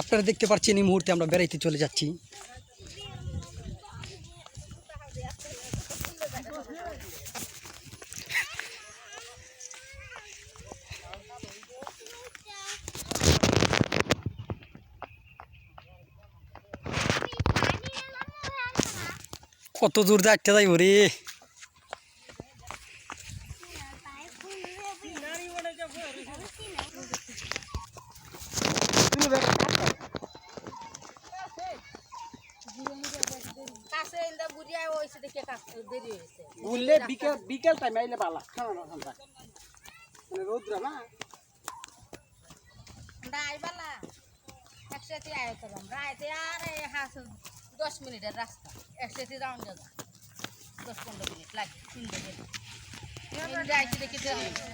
আপনারা দেখতে পাচ্ছেন এই মুহূর্তে আমরা বেড়াইতে চলে যাচ্ছি। কত দূর যাইতে যাইব রে? কাছে এলদা বুড়িয়া হইছে দেখে কাছে দেরি হইছে উঠলে বিকেল বিকেল টাইম আইলে পালা রৌদ্র না? আইবালা। একসাথে রাইতে আর দশ মিনিটের রাস্তা। একসাথে রাউন্ড যাওয়া দশ পনেরো মিনিট লাগে তিন দেখি হইছে।